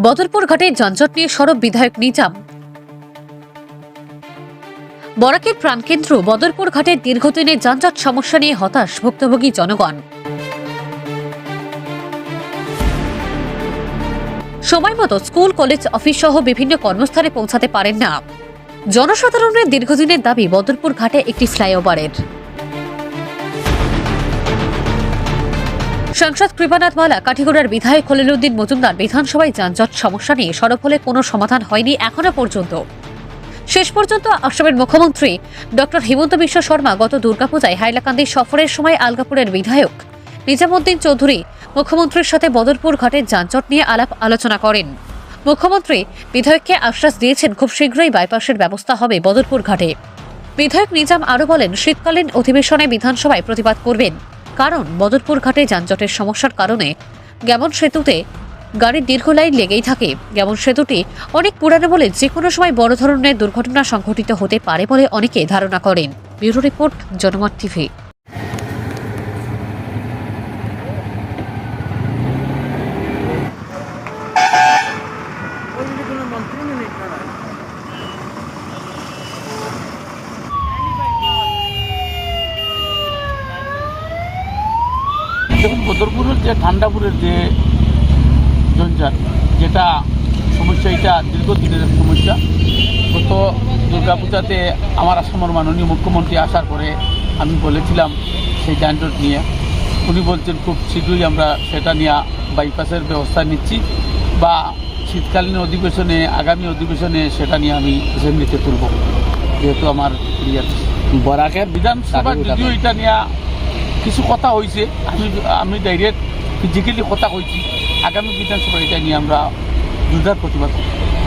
বদরপুর ঘাটে যানজট নিয়ে সরব বিধায়ক নিজাম। বরাকের প্রাণকেন্দ্র বদরপুর ঘাটে দীর্ঘদিনের যানজট সমস্যা নিয়ে হতাশ ভুক্তভোগী জনগণ। সময় মতো স্কুল, কলেজ, অফিস সহ বিভিন্ন কর্মস্থলে পৌঁছাতে পারেন না। জনসাধারণের দীর্ঘদিনের দাবি বদরপুর ঘাটে একটি ফ্লাইওভারের। সাংসদ কৃপানাথ মালা কাঠিগড়ার বিধায়ক খলিলুদ্দিন মজুমদার বিধানসভায় যানজট সমস্যা নিয়ে সরব হলে কোনো সমাধান হয়নি এখনও পর্যন্ত। শেষ পর্যন্ত আসামের মুখ্যমন্ত্রী ডক্টর হিমন্ত বিশ্ব শর্মা গত দুর্গাপূজায় হাইলাকান্দি সফরের সময় আলগাপুরের বিধায়ক নিজামুদ্দিন চৌধুরী মুখ্যমন্ত্রীর সাথে বদরপুর ঘাটের যানজট নিয়ে আলাপ আলোচনা করেন। মুখ্যমন্ত্রী বিধায়ককে আশ্বাস দিয়েছেন খুব শীঘ্রই বাইপাসের ব্যবস্থা হবে বদরপুর ঘাটে। বিধায়ক নিজাম আরও বলেন, শীতকালীন অধিবেশনে বিধানসভায় প্রতিবাদ করবেন। কারণ বদরপুর ঘাটে যানজটের সমস্যার কারণে গ্যামন সেতুতে গাড়ির দীর্ঘ লাইন লেগেই থাকে। যেমন সেতুটি অনেক পুরানো বলে যে কোনো সময় বড় ধরনের দুর্ঘটনা সংঘটিত হতে পারে বলে অনেকে ধারণা করেন। Bureau report Janamat TV. দেখুন বদরপুরের যে ঠান্ডাপুরের যে জঞ্জাল যেটা সমস্যা এটা দীর্ঘদিনের সমস্যা। গত দুর্গাপূজাতে আমার আসামের মাননীয় মুখ্যমন্ত্রী আসার পরে আমি বলেছিলাম সেই যানজট নিয়ে। উনি বলছেন খুব শীঘ্রই আমরা সেটা নিয়ে বাইপাসের ব্যবস্থা নিচ্ছি বা শীতকালীন অধিবেশনে আগামী অধিবেশনে সেটা নিয়ে আমি অ্যাসেম্বলিতে তুলব। যেহেতু আমার ইয়ে বরাকের বিধানসভা যদিও এটা নিয়ে কিছু কথা হয়েছে আমি আমি ডাইরেক্ট ফিজিক্যালি কথা কইছি আগামী বিধানসভা এটা নিয়ে আমরা দুর্দার প্রতিবাদ করব।